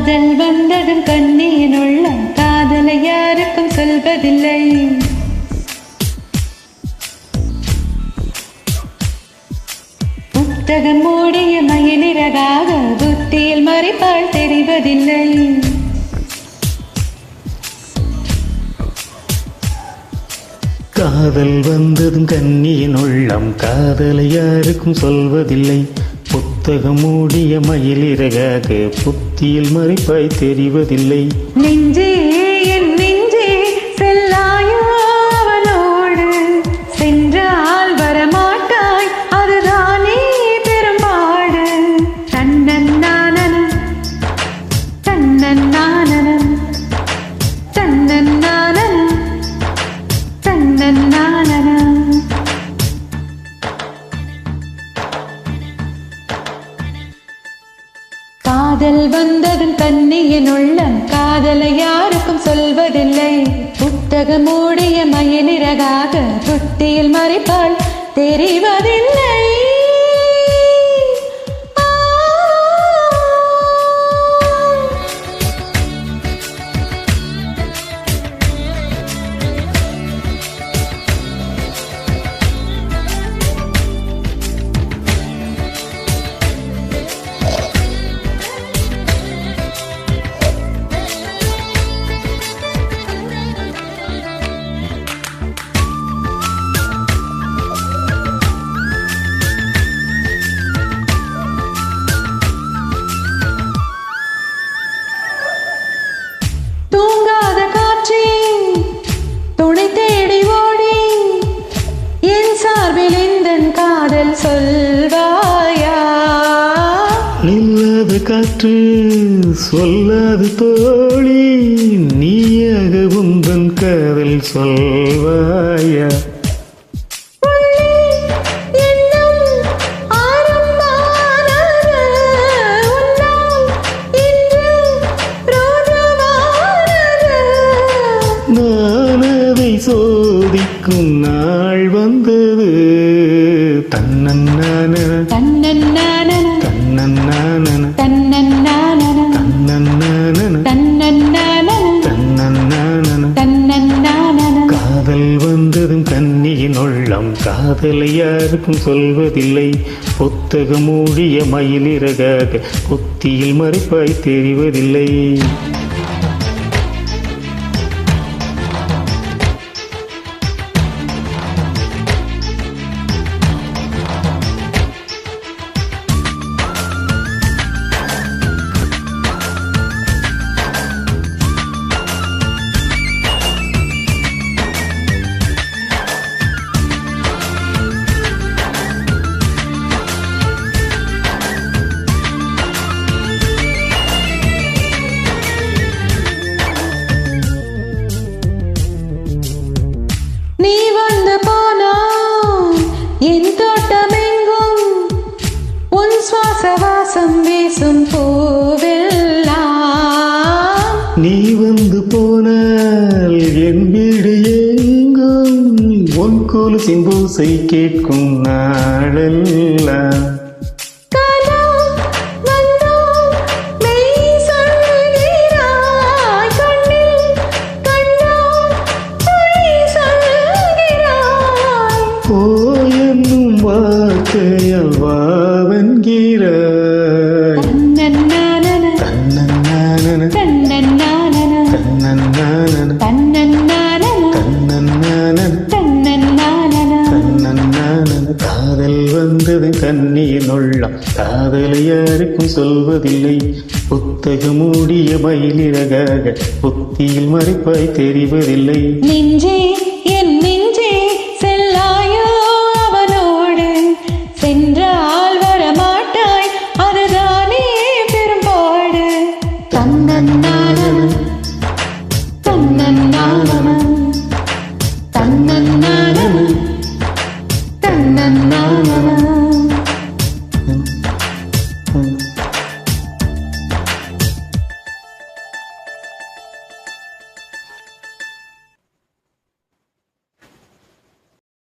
காதல் வந்ததும் கண்ணியின் உள்ளம் காதலை யாருக்கும் சொல்வதில்லை. புத்தகம் மூடிய மயிலிறகாக புத்தியில் மறைப்பால் தெரிவதில்லை. காதல் வந்ததும் கண்ணியின் உள்ளம் காதலை யாருக்கும் சொல்வதில்லை. புத்தகம் மூடிய மயிலிறகாக புத்தியில் மறைப்பாய் தெரிவதில்லை. நெஞ்சே என் நெஞ்சே செல்லாயோ அவனோடு சென்றால் வரமாட்டாய் அதுதானே பெரும்பாடு. தன்னன் நானன தன்னன் தன்னன்னா வந்ததும் கண்ணியின் உள்ளம் காதலை யாருக்கும் சொல்வதில்லை. புத்தக மூடிய மயனிறகாக புத்தியில் மறைப்பாள் தெரிவதில்லை. காற்று சொல்லாது தோழி நீயாக உந்தன் காதல் சொல்வாயா? எண்ணம் ஆரம்பமானது உன்னால் இன்று ரோஜமானது நான் அதை சோதிக்கும் நாள் வந்தது. தன்னன்னான தன்னன்னானன தன்னன்னான. வந்ததும் கண்ணியின் உள்ளம் காதலை யாருக்கும் சொல்வதில்லை. புத்தகம் மூடிய மயிலிறகாக புத்தியில் மறைப்பாய் தெரிவதில்லை. வாசம் வீசும் பூவெல்லாம். நீ வந்து போனால் என் வீடு எங்கும்? உன் கொலுசின் பூசை கேட்கும் நாளெல்லாம். காதல் வந்தது கண்ணியின் உள்ளம் காதலை யாருக்கும் சொல்வதில்லை. புத்தகம் மூடிய மயிலிறகாக புத்தியில் மறைப்பாய் தெரிவதில்லை. நெஞ்சே Thanks.